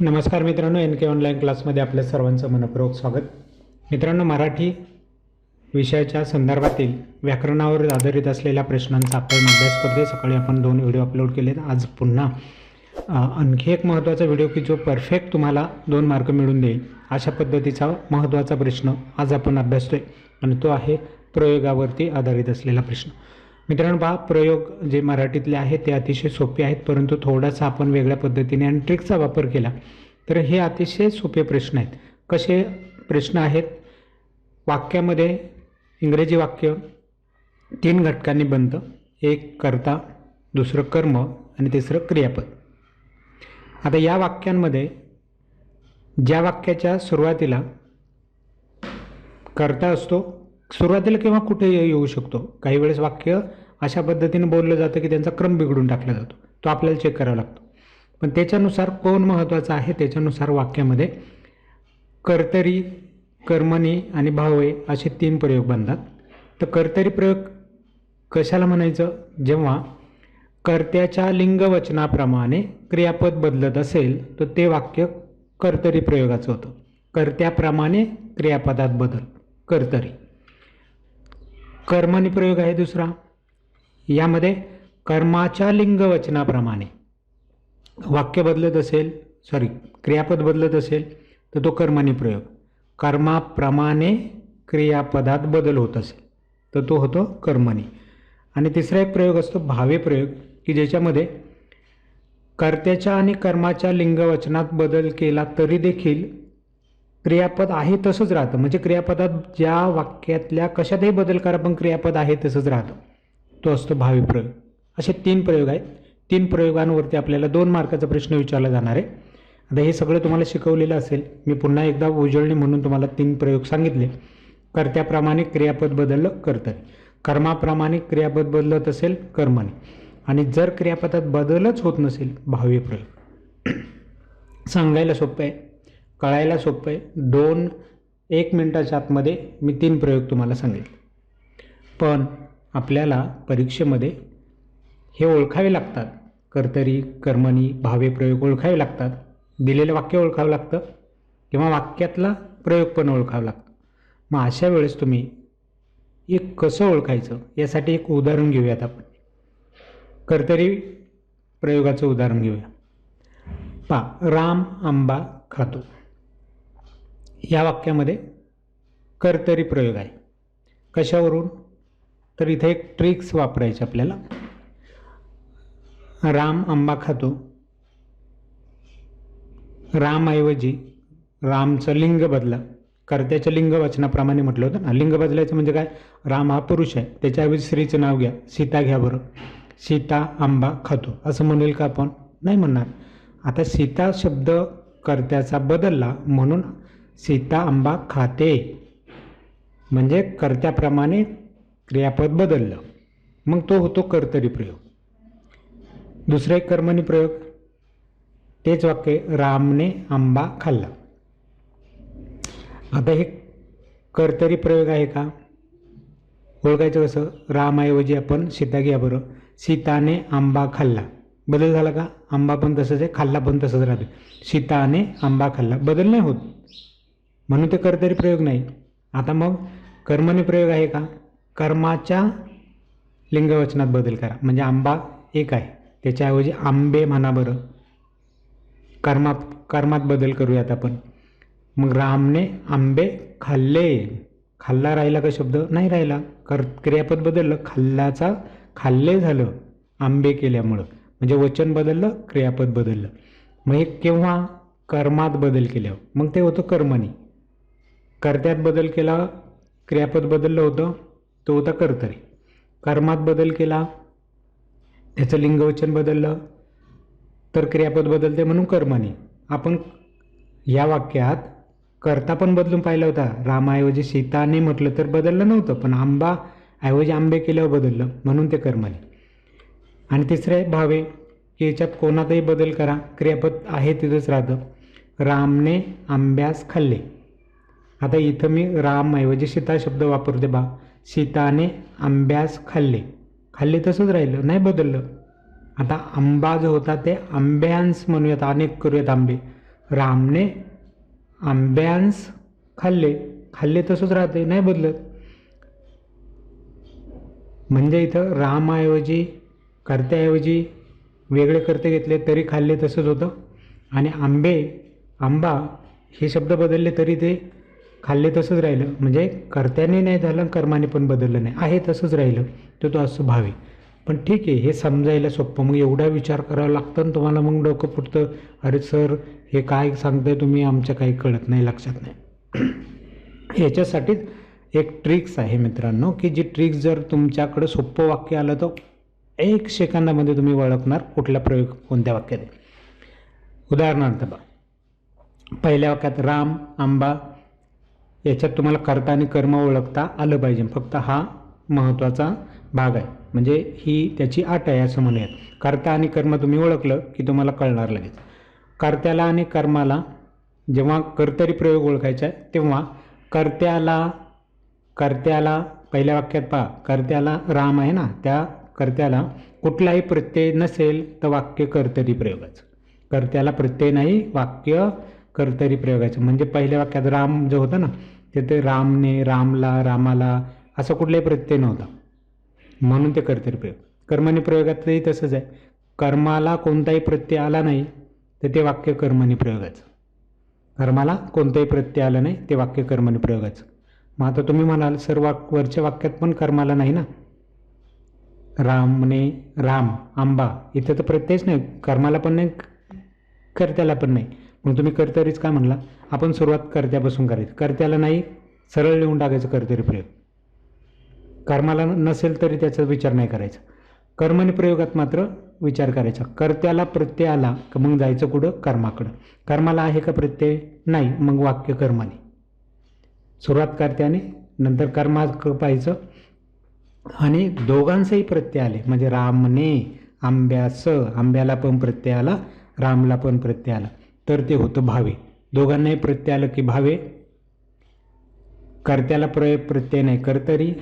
नमस्कार मित्रांनो एन के ऑनलाईन क्लासमध्ये आपल्या सर्वांचं मनपूर्वक स्वागत. मित्रांनो मराठी विषयाच्या संदर्भातील व्याकरणावर आधारित असलेल्या प्रश्नांचा आपण अभ्यास करतोय. सकाळी आपण दोन व्हिडिओ अपलोड केलेत. आज पुन्हा आणखी एक महत्त्वाचा व्हिडिओ की जो परफेक्ट तुम्हाला दोन मार्क मिळून देईल. अशा पद्धतीचा महत्त्वाचा प्रश्न आज आपण अभ्यासतोय. आणि तो आहे प्रयोगावरती आधारित असलेला प्रश्न. मित्रांनो पहा प्रयोग जे मराठीतले आहेत ते अतिशय सोपे आहेत परंतु थोडासा आपण वेगळ्या पद्धतीने आणि ट्रिकचा वापर केला. तर हे अतिशय सोपे प्रश्न आहेत. कसे प्रश्न आहेत? वाक्यामध्ये इंग्रजी वाक्य तीन घटकांनी बनतं. एक कर्ता दुसरं कर्म आणि तिसरं क्रियापद. आता या वाक्यांमध्ये ज्या वाक्याच्या सुरुवातीला कर्ता असतो सुरुवातीला किंवा कुठे येऊ शकतो. काही वेळेस वाक्य अशा पद्धतीने बोललं जातं की त्यांचा क्रम बिघडून टाकला जातो. तो आपल्याला चेक करावा लागतो. पण त्याच्यानुसार कोण महत्त्वाचं आहे? त्याच्यानुसार वाक्यामध्ये कर्तरी कर्मणी आणि भावे असे तीन प्रयोग बनतात. तर कर्तरी प्रयोग कशाला म्हणायचं? जेव्हा कर्त्याच्या लिंगवचनाप्रमाणे क्रियापद बदलत असेल तर ते वाक्य कर्तरी प्रयोगाचं होतं. कर्त्याप्रमाणे क्रियापदात बदल. कर्तरी. कर्मणी प्रयोग आहे दुसरा. यामध्ये कर्माच्या लिंगवचनाप्रमाणे. वाक्य बदलत असेल सॉरी क्रियापद बदलत असेल तर तो कर्मणी प्रयोग. कर्माप्रमाणे क्रियापदात बदल होत असेल तर तो होतो कर्मणी आणि तिसरा एक प्रयोग असतो भावे प्रयोग की ज्याच्यामध्ये कर्त्याच्या आणि कर्माच्या लिंगवचनात बदल केला तरी देखील क्रियापद आहे तसंच राहतं. म्हणजे क्रियापदात ज्या वाक्यातल्या कशातही बदल करा पण क्रियापद आहे तसंच राहतं. तो असतो भावी प्रयोग. असे तीन प्रयोग आहेत. तीन प्रयोगांवरती आपल्याला दोन मार्काचा प्रश्न विचारला जाणार आहे. आता हे सगळं तुम्हाला शिकवलेलं असेल. मी पुन्हा एकदा उजळणी म्हणून तुम्हाला तीन प्रयोग सांगितले. कर्त्याप्रमाणे क्रियापद बदललं कर्तरी कर्माप्रमाणे क्रियापद बदलत असेल कर्मने आणि जर क्रियापदात बदलच होत नसेल भावी प्रयोग. सांगायला सोपं आहे. कळायला सोपं आहे. दोन एक मिनटाच्या आतमध्ये मी तीन प्रयोग तुम्हाला सांगितले पण आपल्याला परीक्षेमध्ये हे ओळखावे लागतात. कर्तरी कर्मणी भावे प्रयोग ओळखावे लागतात. दिलेलं वाक्य ओळखावं लागतं. किंवा वाक्यातला प्रयोग पण ओळखावं लागतं. मग अशा वेळेस तुम्ही एक कसं ओळखायचं यासाठी एक उदाहरण घेऊयात आपण. कर्तरी प्रयोगाचं उदाहरण घेऊया. पा राम आंबा खातो. या वाक्यामध्ये कर्तरी प्रयोग आहे. कशावरून? तर इथे एक ट्रिक्स वापरायची आपल्याला. राम आंबा खातो. रामऐवजी रामचं लिंग बदला. कर्त्याच्या लिंग वचनाप्रमाणे म्हटलं होतं ना. लिंग बदलायचं म्हणजे काय? राम हा पुरुष आहे. त्याच्याऐवजी स्त्रीचं नाव घ्या. सीता घ्या बरं. सीता आंबा खातो. असं म्हणेल का आपण? नाही म्हणणार. आता सीता शब्द कर्त्याचा बदलला म्हणून सीता आंबा खाते. म्हणजे कर्त्याप्रमाणे क्रियापद बदललं. मग तो होतो कर्तरी प्रयोग. दुसरे एक कर्मणी प्रयोग. तेच वाक्य रामने आंबा खाल्ला. आता हे कर्तरी प्रयोग आहे का? ओळखायचं कसं? रामऐवजी आपण सीता घ्या बरं. सीताने आंबा खाल्ला. बदल झाला का? आंबा पण तसंच आहे खाल्ला पण तसंच राहते. सीताने आंबा खाल्ला. बदल नाही होत. म्हणून ते कर्तरी प्रयोग नाही. आता मग कर्मणी प्रयोग आहे का? कर्माच्या लिंगवचनात बदल करा. म्हणजे आंबा एक आहे. त्याच्याऐवजी आंबे म्हणा बरं. कर्मात कर्मात बदल करूयात आपण. मग रामने आंबे खाल्ले. खाल्ला राहिला का शब्द? नाही राहिला. कर क्रियापद बदललं खाल्ल्याचा खाल्ले झालं आंबे केल्यामुळं. म्हणजे वचन बदललं क्रियापद बदललं. मग हे केव्हा? कर्मात बदल केल्यावर. मग ते होतं कर्मणी कर्त्यात बदल केला क्रियापद बदललं होतं तो होता कर्तरी. कर्मात बदल केला त्याचं लिंगवचन बदललं तर क्रियापद बदलते म्हणून कर्मणी आपण या वाक्यात कर्ता पण बदलून पाहिला होता. रामाऐवजी सीताने म्हटलं तर बदललं नव्हतं पण आंबा ऐवजी आंबे केल्यावर बदललं म्हणून ते कर्मणी आणि तिसरं आहे भावे की याच्यात कोणातही बदल करा क्रियापद आहे तिथंच राहतं. रामने आंब्यास खाल्ले. आता इथं मी रामऐवजी सीता शब्द वापरते बा. सीताने आंब्यास खाल्ले. खाल्ले तसंच राहिलं नाही बदललं. आता आंबा जो होता ते आंब्यांस म्हणूयात अनेक करूयात आंबे. रामने आंब्यांस खाल्ले. खाल्ले तसंच राहते नाही बदलत. म्हणजे इथं रामाऐवजी कर्त्याऐवजी वेगळे कर्ते घेतले तरी खाल्ले तसंच होतं. आणि आंबे आंबा हे शब्द बदलले तरी ते खाल्ले तसंच राहिलं. म्हणजे कर्त्याने नाही झालं कर्माने पण बदललं नाही. आहे तसंच राहिलं. तर तो असं भावे. पण ठीक आहे हे समजायला सोपं. मग एवढा विचार करावा लागतं ना तुम्हाला मग डोकं फुटतं. अरे सर हे काय सांगताय तुम्ही? आमच्या काही कळत नाही लक्षात नाही. याच्यासाठीच एक ट्रिक्स आहे मित्रांनो की जी ट्रिक्स जर तुमच्याकडं सोपं वाक्य आलं तर एक सेकंदामध्ये तुम्ही ओळखणार कुठला प्रयोग कोणत्या वाक्यात उदाहरणार्थ बा पहिल्या वाक्यात राम आंबा याच्यात तुम्हाला कर्ता आणि कर्म ओळखता आलं पाहिजे. फक्त हा महत्त्वाचा भाग आहे. म्हणजे ही त्याची आट आहे असं म्हणूयात. कर्ता आणि कर्म तुम्ही ओळखलं की तुम्हाला कळणार लगेच. कर्त्याला आणि कर्माला जेव्हा कर्तरी प्रयोग ओळखायचा आहे तेव्हा कर्त्याला कर्त्याला पहिल्या वाक्यात पहा कर्त्याला राम आहे ना त्या कर्त्याला कुठलाही प्रत्यय नसेल तर वाक्य कर्तरी प्रयोगाचं. कर्त्याला प्रत्यय नाही वाक्य कर्तरी प्रयोगाचं. म्हणजे पहिल्या वाक्यात राम जो होता ना तिथे रामने रामला रामाला असा कुठलाही प्रत्यय नव्हता. म्हणून ते कर्तरी प्रयोग. कर्मणी प्रयोगातही तसंच आहे. कर्माला कोणताही प्रत्यय आला नाही तर ते वाक्य कर्मणी प्रयोगाचं. कर्माला कोणताही प्रत्यय आला नाही ते वाक्य कर्मणी प्रयोगाचं. मग आता तुम्ही म्हणाल सर वाक वरच्या वाक्यात पण कर्माला नाही ना? रामने राम आंबा इथं तर प्रत्ययच नाही. कर्माला पण नाही कर्त्याला पण नाही. मग तुम्ही कर्तरीच काय म्हणला? आपण सुरुवात कर्त्यापासून करायची. कर्त्याला नाही सरळ लिहून टाकायचं कर्तरी प्रयोग. कर्माला नसेल तरी त्याचा विचार नाही करायचा. कर्मणी प्रयोगात मात्र विचार करायचा. कर्त्याला प्रत्यय आला का मग जायचं कुठं? कर्माकडं. कर्माला आहे का प्रत्यय? नाही. मग वाक्य कर्माने. सुरुवात कर्त्याने नंतर कर्मा पाहायचं. आणि दोघांचंही प्रत्यय आले. म्हणजे रामने आंब्यास आंब्याला पण प्रत्यय आला रामला पण प्रत्यय आला. तर ते होतं भावे. दोघांनाही प्रत्यय आलं की भावे. कर्त्याला प्र प्रत्यय नाही. कर्तरी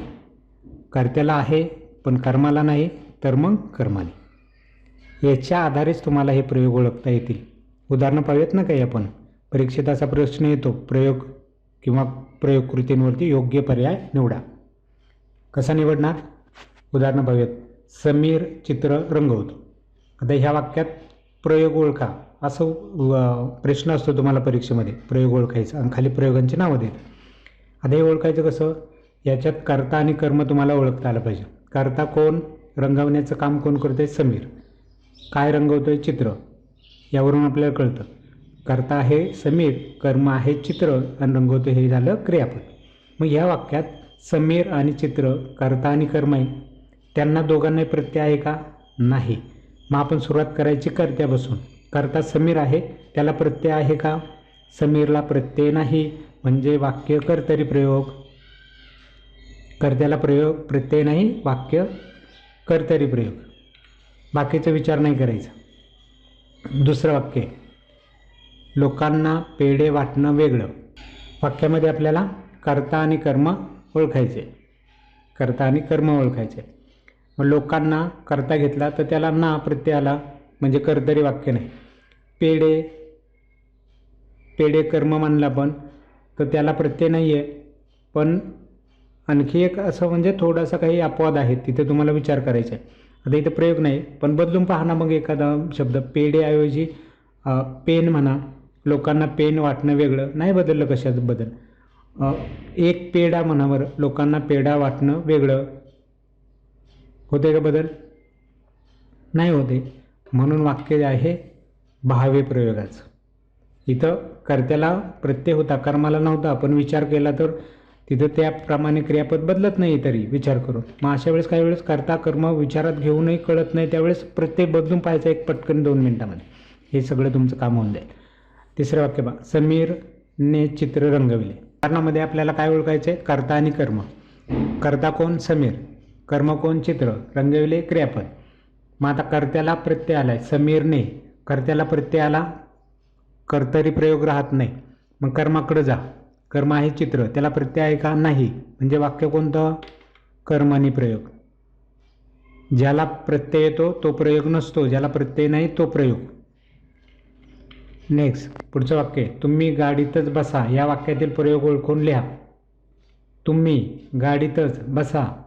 कर्त्याला आहे पण कर्माला नाही तर मग कर्माने. याच्या आधारेच तुम्हाला हे प्रयोग ओळखता येतील. उदाहरणं पाहूयात ना काही आपण. परीक्षेत असा प्रश्न येतो प्रयोग किंवा प्रयोग कृतींवरती योग्य पर्याय निवडा. कसा निवडणार? उदाहरणं पाहूयात. समीर चित्र रंगवतो. आता ह्या वाक्यात प्रयोग ओळखा. असं प्रश्न असतो तुम्हाला परीक्षेमध्ये प्रयोग ओळखायचा. आणि खाली प्रयोगांची नावं देत. आता हे ओळखायचं कसं? याच्यात कर्ता आणि कर्म तुम्हाला ओळखता आलं पाहिजे. कर्ता कोण? रंगवण्याचं काम कोण करतोय? समीर. काय रंगवतोय? चित्र. यावरून आपल्याला कळतं. कर्ता आहे समीर कर्म आहे चित्र आणि रंगवतो हे झालं क्रियापद. मग ह्या वाक्यात समीर आणि चित्र कर्ता आणि कर्म आहे. त्यांना दोघांनाही प्रत्यय आहे का? नाही. मग आपण सुरुवात करायची कर्त्यापासून कर्ता समीर आहे. त्याला प्रत्यय आहे का? समीरला प्रत्यय नाही. म्हणजे वाक्य कर्तरी प्रयोग. कर्त्याला प्रयोग प्रत्यय नाही वाक्य कर्तरी प्रयोग. बाकीचा विचार नाही करायचा. दुसरं वाक्य लोकांना पेढे वाटणं वेगळं. वाक्यामध्ये आपल्याला कर्ता आणि कर्म ओळखायचे कर्ता आणि कर्म ओळखायचे मग लोकांना कर्ता घेतला तर त्याला ना प्रत्यय आला म्हणजे कर्तरी वाक्य नाही. पेढे पेढे कर्म मानला पण तर त्याला प्रत्यय नाही आहे पण आणखी एक असं म्हणजे थोडासा काही अपवाद आहे तिथे तुम्हाला विचार करायचा आहे. आता इथं प्रयोग नाही पण बदलून पहा ना मग एखादा शब्द. पेढेऐवजी पेन म्हणा लोकांना पेन वाटणं वेगळं नाही बदललं कशाच बदल? एक पेढा म्हणा बरं लोकांना पेढा वाटणं वेगळं. होते का बदल? नाही होते. म्हणून वाक्य जे आहे भावे प्रयोगाचं. इथं कर्त्याला प्रत्यय होता कर्माला नव्हता. पण विचार केला तर तिथं त्याप्रमाणे क्रियापद बदलत नाही तरी विचार करून. मग अशा वेळेस काही वेळेस कर्ता कर्म विचारात घेऊनही कळत नाही. त्यावेळेस प्रत्यय बदलून पाहायचं एक पटकन दोन मिनिटामध्ये. हे सगळं तुमचं काम होऊन जाईल. तिसरं वाक्य बा समीरने चित्र रंगविले. कारणामध्ये आपल्याला काय ओळखायचं आहे? कर्ता आणि कर्म. कर्ता कोण? समीर. कर्म कोण? चित्र. रंगविले क्रियापद. मग आता कर्त्याला प्रत्यय आलाय. समीरने कर्त्याला प्रत्यय आला कर्तरी प्रयोग राहत नाही. मग कर्माकडे जा. कर्म आहे चित्र. त्याला प्रत्यय आहे का? नाही. म्हणजे वाक्य कोणतं? कर्म आणि प्रयोग. ज्याला प्रत्यय येतो तो प्रयोग नसतो. ज्याला प्रत्यय नाही तो प्रयोग. नेक्स्ट पुढचं वाक्य. तुम्ही गाडीतच बसा. या वाक्यातील प्रयोग ओळखून लिहा. तुम्ही गाडीतच बसा.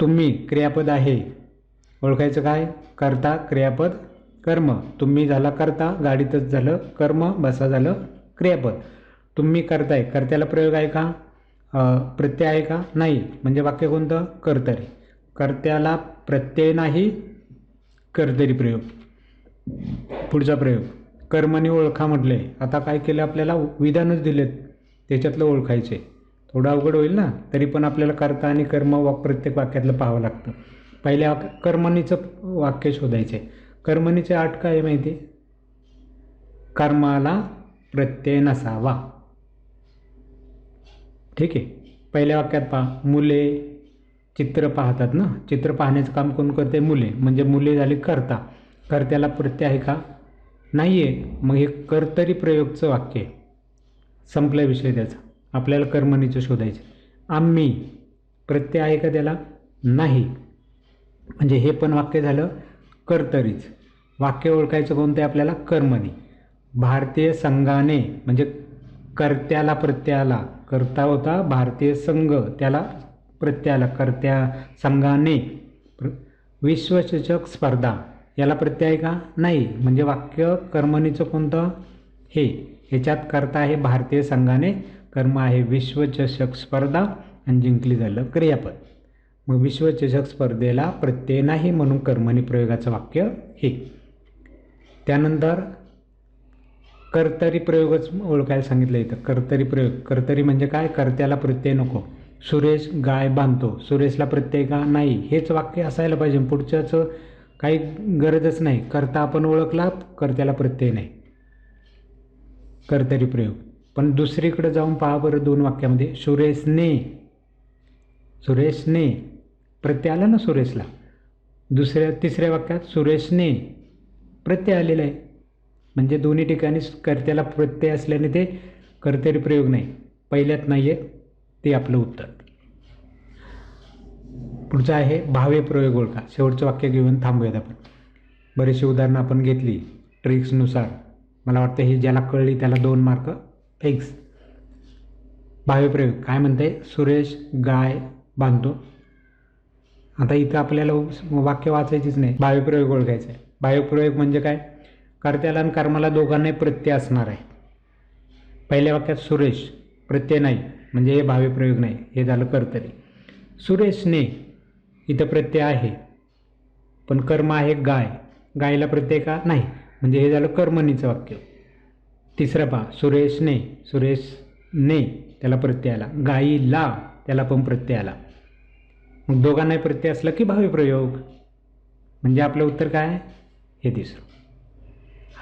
तुम्ही क्रियापद आहे. ओळखायचं काय? करता क्रियापद कर्म. तुम्ही झाला करता गाडीतच झालं कर्म बसा झालं क्रियापद. तुम्ही करताय. कर्त्याला प्रयोग आहे का? प्रत्यय आहे का? नाही. म्हणजे वाक्य कोणतं? कर्तरी. कर्त्याला प्रत्यय नाही कर्तरी प्रयोग. पुढचा प्रयोग. कर्मणी ओळखा म्हटले. आता काय केलं आपल्याला? विधानच दिलेत. त्याच्यातलं ओळखायचे. थोडं अवघड होईल ना? तरी पण आपल्याला कर्ता आणि कर्म वाक प्रत्येक वाक्यातलं पाहावं लागतं. पहिल्या कर्मणीचं वाक्य शोधायचे कर्मणीचे आठ काय आहे माहिती? आहे? कर्माला प्रत्यय नसावा. ठीक आहे. पहिल्या वाक्यात पहा. मुले चित्र पाहतात ना? चित्र पाहण्याचं काम कोण करते मुले. म्हणजे मुले झाली करता. कर्त्याला प्रत्यय आहे का? नाही आहे मग हे कर्तरी प्रयोगचं वाक्य आहे. संपला विषय त्याचा. आपल्याला कर्मणीचं शोधायचं आम्ही प्रत्यय आहे का त्याला? नाही. म्हणजे हे पण वाक्य झालं कर्तरीच. वाक्य ओळखायचं कोणतं आहे आपल्याला? कर्मणी भारतीय संघाने म्हणजे कर्त्याला प्रत्याला कर्ता होता भारतीय संघ त्याला प्रत्ययाला कर्त्या संघाने. प्र- विश्वचषक स्पर्धा याला प्रत्यय का? नाही. म्हणजे वाक्य कर्मणीचं कोणतं? हे. ह्याच्यात कर्ता आहे भारतीय संघाने कर्म आहे विश्वचषक स्पर्धा आणि जिंकली झालं क्रियापद. मग विश्वचषक स्पर्धेला प्रत्यय नाही म्हणून कर्मणी प्रयोगाचं वाक्य हे. त्यानंतर कर्तरी प्रयोगच ओळखायला सांगितलं इथं. कर्तरी प्रयोग. कर्तरी म्हणजे काय? कर्त्याला प्रत्यय नको. सुरेश गाय बांधतो. सुरेशला प्रत्यय का? नाही. हेच वाक्य असायला पाहिजे. पुढच्याचं काही गरजच नाही. करता आपण ओळखला कर्त्याला प्रत्यय नाही. कर्तरी प्रयोग. पण दुसरीकडे जाऊन पहा बरं दोन वाक्यामध्ये. सुरेशने सुरेशने. प्रत्यय आला ना सुरेशला? दुसऱ्या तिसऱ्या वाक्यात सुरेशने. प्रत्यय आलेला आहे. म्हणजे दोन्ही ठिकाणी कर्त्याला प्रत्यय असल्याने ते कर्तरी प्रयोग नाही. पहिल्यात नाही आहे ते आपलं उत्तर. पुढचं आहे भावे प्रयोग ओळखा. शेवटचं वाक्य घेऊन थांबूयात आपण. बरीचशी उदाहरणं आपण घेतली ट्रिक्सनुसार. मला वाटतं ही ज्याला कळली त्याला दोन मार्क. फिक्स भावे प्रयोग. काय म्हणते सुरेश गाय बांधतो. आता इथं आपल्याला वाक्य वाचायचीच नाही. भावे प्रयोग ओळखायचं आहे बायोप्रयोग म्हणजे काय? कर्त्याला आणि कर्माला दोघांनाही प्रत्यय असणार आहे. पहिल्या वाक्यात सुरेश प्रत्यय नाही म्हणजे हे भाव्यप्रयोग नाही हे झालं कर्तरी. सुरेशने इथं प्रत्यय आहे पण कर्म आहे गाय. गायला प्रत्यय का? नाही म्हणजे हे झालं कर्मणीचं वाक्य. तिसरं पहा सुरेशने सुरेशने त्याला प्रत्यय आला. गायीला त्याला पण प्रत्यय आला. मग दोघांनाही प्रत्यय असला की भाव्यप्रयोग म्हणजे आपलं उत्तर काय आहे? हे तिसरं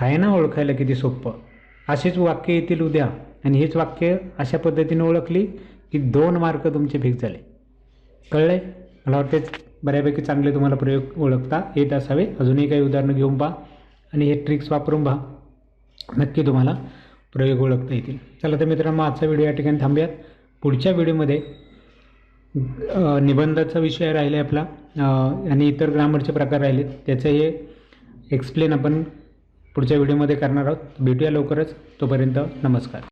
आहे ना ओळखायला किती सोपं अशीच वाक्य येतील उद्या. आणि हेच वाक्य अशा पद्धतीने ओळखली की दोन मार्क तुमचे फिक्स झाले. कळले मला वाटते बऱ्यापैकी चांगले तुम्हाला प्रयोग ओळखता येत असावे. अजूनही काही उदाहरणं घेऊन पहा. आणि हे ट्रिक्स वापरून पहा. नक्की तुम्हाला प्रयोग ओळखता येतील. चला तर मित्रांनो आजचा व्हिडिओ या ठिकाणी थांबूयात. पुढच्या व्हिडिओमध्ये निबंधाचा विषय राहिला आहे आपला आणि इतर ग्रामरचे प्रकार राहिले त्याचं हे एक्सप्लेन आपण पुढच्या व्हिडिओमध्ये करणार आहोत. भेटूया लवकरच. तोपर्यंत नमस्कार.